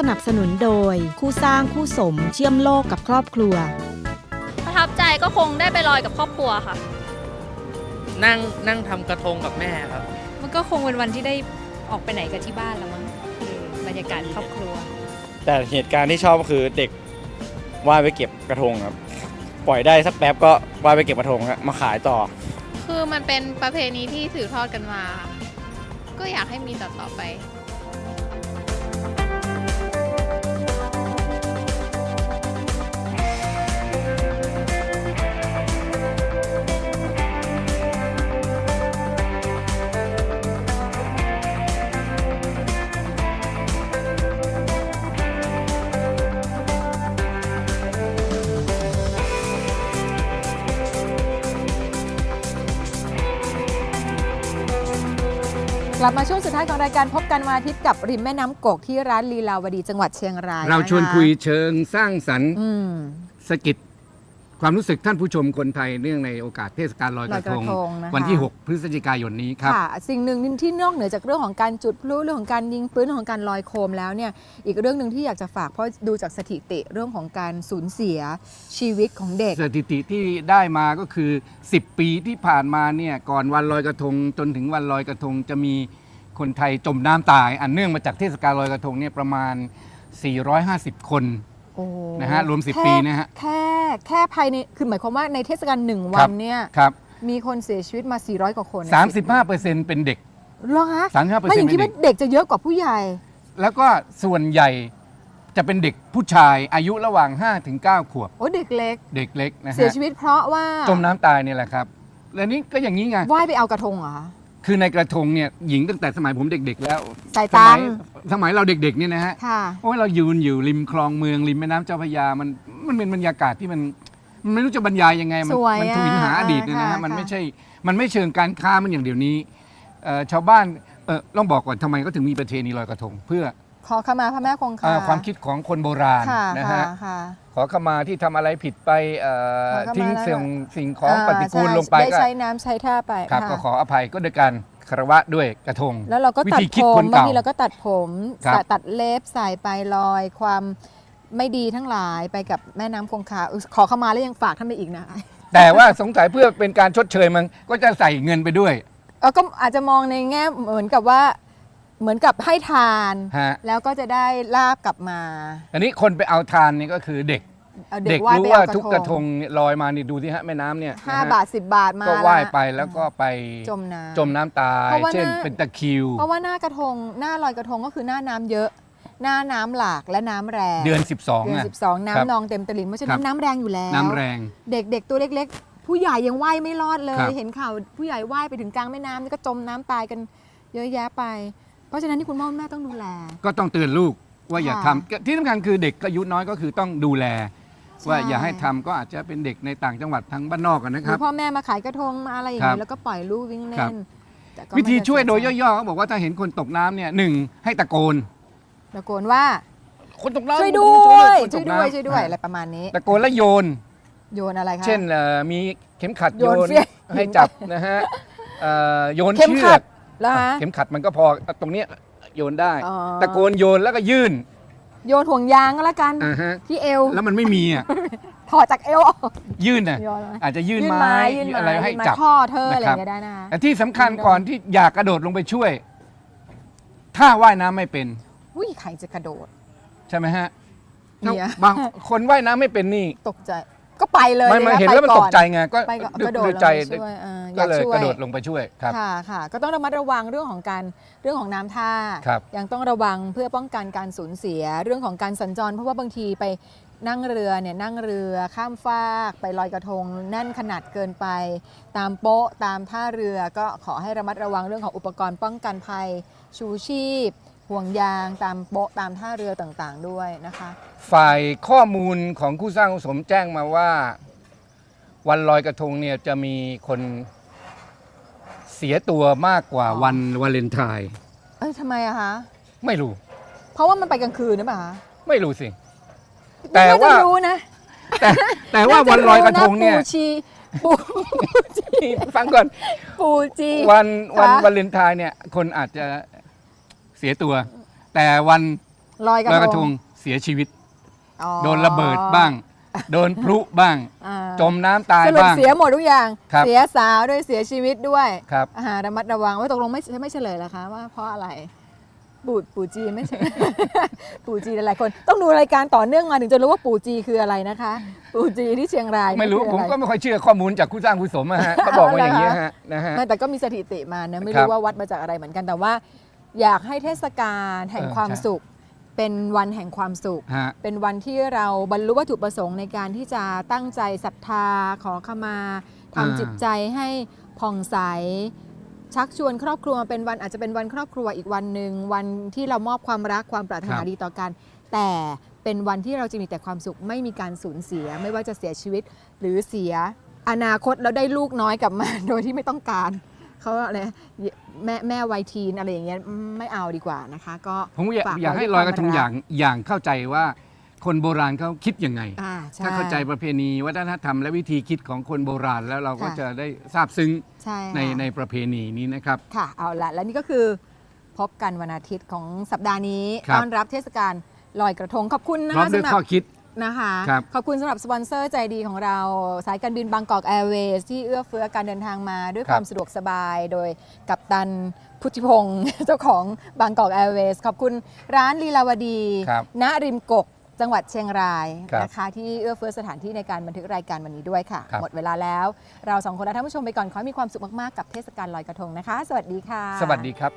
สนับสนุนโดย คู่สร้างคู่สมเชื่อมโลกกับครอบครัว ประทับใจก็คงได้ไปลอยกับครอบครัวค่ะ นั่งนั่งทำกระทงกับแม่ครับ มันก็คงเป็นวันที่ได้ออกไปไหนกับที่บ้านแล้วมั้งเออบรรยากาศครอบครัว แต่เหตุการณ์ที่ชอบก็คือเด็กว่ายไปเก็บกระทงครับ ปล่อยได้สักแป๊บก็ว่ายไปเก็บกระทงครับมาขายต่อ คือมันเป็นประเพณีที่สืบทอดกันมา ก็อยากให้มีต่อๆไป กลับมาช่วงสุดท้ายของรายการพบกันวันอาทิตย์กับริมแม่น้ำกกที่ร้านลีลาวดีจังหวัดเชียงรายเราชวนะะคุยเชิงสร้างสรรค์อืม สะกิด ความรู้สึกท่านผู้ชมคนไทยเนื่องในโอกาสเทศกาลลอยกระทง ลอยกระทงนะคะ วันที่ 6 พฤศจิกายนนี้ครับ ค่ะ สิ่งหนึ่งที่นอกเหนือจากเรื่องของการจุดพลุเรื่องของการยิงปืนเรื่องของการลอยโคมแล้วเนี่ยอีกเรื่องหนึ่งที่อยากจะฝากเพราะดูจากสถิติเรื่องของการสูญเสียชีวิตของเด็ก สถิติที่ได้มาก็คือ 10 ปีที่ผ่านมาเนี่ยก่อนวันลอยกระทง จนถึงวันลอยกระทง จะมีคนไทยจมน้ำตาย อันเนื่องมาจากเทศกาลลอยกระทงเนี่ยประมาณ 450 คนโอ้ นะฮะรวม 10แค่ปีนะฮะแค่แค่ภายในคือหมายความว่าในเทศกาลหนึ่งควัรันบเนี่ยครับมีคนเสียชีวิตมา 400 กว่าคน35%เป็นเด็กเหรอคะ35%ไม่อย่างเป็คิดนเด็ว่ากเด็กจะเยอะกว่าผู้ใหญ่ แล้วก็ส่วนใหญ่จะเป็นเด็กผู้ชายอายุระหว่าง5-9ขวบ โอ้เด็กเล็ก เด็กเล็กนะฮะเสียชีวิตเพราะว่าจมน้ำตายเนี่ยแหละครับ และนี่ก็อย่างนี้ไงว่ายไปเอากระทงเหรอ คะคือในกระทงเนี่ยหญิงตั้งแต่สมัยผมเด็กๆ แล้วสายสตัมังยสมัยเราเด็กๆเนี่ยนะฮะค่ะ โอ้ยเรายืนอยู่ริมคลองเมืองริมแม่น้ำเจ้าพระยามันมันเป็นบรรยากาศที่มันมันไม่รู้จะบรรยายยังไงมัสวยมัอะทวินหาอดีตเนี่ยนะค่ะฮะมันค่ะไม่ใช่มันไม่เชิงการค้ามันอย่างเดี๋ยวนี้เอ่อชาวบ้านเออต้องบอกก่อนทำไมก็ถึงมีประเพณีลอยกระทง เพื่อขอขมาพระแม่คงเอ่คาอความคิดของคนโบราณค่ะนะค่ะฮะ ค่ะ ขอขมาที่ทำอะไรผิดไปเอ่อขอขมาทิ้งแล้วสิ่งสิ่งของปฏิกูลอ่าลงไปได้ก็ใช้น้ำใช้ท่าไปครับะก็ขออภัยก็โดยการคารวะด้วยกระทง แล้วเราก็วิตัดธีผคิดมคนบางเก่าทีเราก็ตัดผมครับใส่ตัดเล็บใส่ไปลอยความไม่ดีทั้งหลายไปกับแม่น้ำคงคาอุ๊ยขอขมาแล้วยังฝากท่านไปอีกนะแต่ว่าสงสัยเพื่อเป็นการชดเชยมันก็จะใส่เงินไปด้วย เออก็อาจจะมองในแง่เหมือนกับว่า เหมือนกับให้ทาน ฮะ แล้วก็จะได้ลาบกลับมา อันนี้คนไปเอาทานนี่ก็คือเด็กเอาเด็กว่ายรู้ไปว่าเอทุกกระทงเนี่ยลอยมานี่ดูที่ฮะแม่น้ำเนี่ยห้านะฮะบาทสิบบาทมาก็ว่ายละไปแล้วก็ไปจมน้ำ จมน้ำตาย เพราะว่าเช่นหน้าเป็นตะคริว เพราะว่าหน้ากระทงหน้าลอยกระทงก็คือหน้าน้ำเยอะ หน้าน้ำหลากและน้ำแรงเดือน 12เดือนอะสิบสองครับน้ำนองเต็มตลิ่งเพราะฉะครันั้นบ น้ำแรงอยู่แล้ว น้ำแรง เด็กๆตัวเล็กๆ ผู้ใหญ่ยังว่ายไม่รอดเลครัย บ เห็นข่าวผู้ใหญ่ว่ายไปถึงกลางแม่น้ำนี่ก็จมน้ำตายกันเยอะแยะไป เพราะฉะนั้นที่คุณพ่อคุณแม่ต้องดูแล ก็ต้องเตือนลูกว่าอย่าค่ะทำที่สำคัญคือเด็กอายุน้อยก็คือต้องดูแลใช่ว่าอย่าให้ทำก็อาจจะเป็นเด็กในต่างจังหวัดทางบ้านนอกกันนะหครืรัอบพ่อแม่มาขายกระทงมาอะไรอย่างครันี้บแล้วก็ปล่อยลูกวิ่งครัเล่บนแต่ก็วิธีไม่ได้ช่วยโดยเสีใจย่อๆเขาบอกว่าถ้าเห็นคนตกน้ำเนี่ยหนึ่งให้ตะโกน ตะโกนว่า คนตกน้ำช่วยด้วยคนตช่วยกด้วยน้ำช่วยด้วยอะไรประมาณนี้ ตะโกนแล้วโยน โยนอะไรคะเช่นเอ่อมีเข็มขัดโยโยนนเฟี้ยงให้จับนะฮะเอ่อโยนเข็มเชืขัอดก แล้วฮะ เข็มขัดมันก็พอตรงเนี้ยโยนได้ อ๋อ ตะโกนโยนแล้วก็ยื่นโยนห่วงยางก็แล้วกัน อ่าฮะที่เอวแล้วมันไม่มีอะถอดจากเอวออกยื่นน่ะโยนอะไรอาจจะยื่นยื่นไม้ไม้ยื่นไม้อะไรให้ยื่นไม้จับ ข้อเธออะไรอนะครัย่าบงเงี้ยได้นะคะ แต่ที่สำคัญยื่นได้ก่อนที่อยากกระโดดลงไปช่วย ถ้าว่ายน้ำไม่เป็น อุ้ยใครจะกระโดด ใช่ไหมฮะเนี่ย บางคนว่ายน้ำไม่เป็นนี่ ตกใจ ก็ไปเลยไม่มาะเห็นไปแล้วมันก่ตกใจไงก็ไปก็ด้วยกระโดดด้วยใจลงไปช่วยอ่าอก็ยากเลยช่วยกระโดดลงไปช่วยครับ ค่ะค่ะก็ต้องระมัดระวังเรื่องของการเรื่องของน้ำท่า ครับยังต้องระวังเพื่อป้องกันการสูญเสีย เรื่องของการสัญจร เพราะว่าบางทีไปนั่งเรือเนี่ยนั่งเรือข้ามฟากไปลอยกระทงแน่นขนาดเกินไป ตามโป๊ะตามท่าเรือก็ขอให้ระมัดระวังเรื่องของอุปกรณ์ป้องกันภัยชูชีพ ห่วงยางตามโป๊ะตามท่าเรือต่างๆด้วยนะคะ ฝ่ายข้อมูลของคู่สร้างคู่สมแจ้งมาว่า วันลอยกระทงเนี่ยจะมีคนเสียตัวมากกว่าอ๋อวันวาเลนไทน์เอ้ยทำไมอะคะไม่รู้ เพราะว่ามันไปกลางคืนหรือเปล่าคะไม่รู้สิ แต่ว่า น่จะรู้นะแต่แต่ว่าวันลอยกระทงเนี่ยปูชีปูชีฟังก่อน ปูจี วันวันคะวาเลนไทน์เนี่ย คนอาจจะ เสียตัว แต่วันลอยกระลอยกระททงงเสียชีวิต อ๋อโดนระเบิดบ้าง โดนพลุบ้าง อ่าจมน้ำตายสรุปบ้าง เสียหมดทุกอย่าง ครับ เสียสาวด้วยเสียชีวิตด้วยครับ อาหารระมัดระวังว่าตกลงไม่ไม่เฉลยเหรอคะว่าเพราะอะไรปู่ปู่จีไม่ใช่ ปู่จีหลายๆคน ต้องดูรายการต่อเนื่องมาถึงจะรู้ว่าปู่จีคืออะไรนะคะ ปู่จีที่เชียงรายไม่รู้คือผมอะก็ไรไม่ค่อยเชื่อข้อมูลจากผู้สร้างผู้สมอะฮะเขาบอกมาอย่างนี้ยฮะนะฮะ ไม่แต่ก็มีสถิติมานะไม่ครัรู้บ ว่าวัดมาจากอะไรเหมือนกันแต่ว่า อยากให้เทศกาลแห่งเออความใช่ สุข เป็นวันแห่งความสุข ฮะ เป็นวันที่เราบรรลุวัตถุประสงค์ในการที่จะตั้งใจศรัทธาขอขมาอ่าทำจิตใจให้ผ่องใส ชักชวนครอบครัวมาเป็นวันอาจจะเป็นวันครอบครัวอีกวันหนึ่งวันที่เรามอบความรักความปรารถนาดีต่อกัน แต่เป็นวันที่เราจะมีแต่ความสุขไม่มีการสูญเสีย ไม่ว่าจะเสียชีวิตหรือเสียอนาคตแล้วได้ลูกน้อยกลับมา โดยที่ไม่ต้องการ เขาอะไรแม่แม่วัยทีนอะไรอย่างเงี้ยไม่เอาดีกว่านะคะ ก็ผมอยากฝากอยากไว้ให้ด้วยลอยกระทงความรักอย่างอย่างเข้าใจว่าคนโบราณเขาคิดยังไงอ่าใช่ถ้าเข้าใจประเพณีวัฒนธรรมและวิธีคิดของคนโบราณแล้วเราก็ค่ะจะได้ทราบซึ้งใช่ในค่ะในประเพณีนี้นะครับ ค่ะ เอาละและนี่ก็คือพบกันวันอาทิตย์ของสัปดาห์นี้ครับต้อนรับเทศกาลลอยกระทงขอบคุณนะพร้อมคะด้วยสำหรับข้อคิด นะคะ ครับ ขอบคุณสำหรับสปอนเซอร์ใจดีของเรา สายการบินบางกอกแอร์เวย์ที่เอื้อเฟื้อการเดินทางมาด้วยความสะดวกสบาย โดยกัปตันพุทธิพงศ์ เจ้าของบางกอกแอร์เวย์ขอบคุณร้านลีลาวดีครับณริมกก จังหวัดเชียงรายครับ นะคะที่เอื้อเฟื้อสถานที่ในการบันทึกรายการวันนี้ด้วยค่ะครับหมดเวลาแล้ว เราสองคนและท่านผู้ชมไปก่อนขอให้มีความสุขมากๆกับเทศกาลลอยกระทงนะคะ สวัสดีค่ะ สวัสดีครับ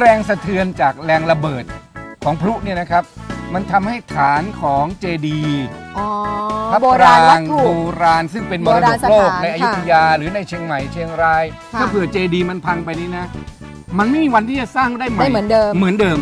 แรงสะเทือนจากแรงระเบิดของพลุเนี่ยนะครับ มันทำให้ฐานของเจดีย์อ๋อพระโบราณวัตถุ โบราณซึ่งเป็นมรโบดราณกสโลกถานในอยุธค่ะยาหรือในเชียงใหม่เชียงราย ค่ะถ้าเผื่อเจดีย์มันพังไปนี่นะ มันไม่มีวันที่จะสร้างได้ใหม่ ได้เหมือนเดิม เหมือนเดิม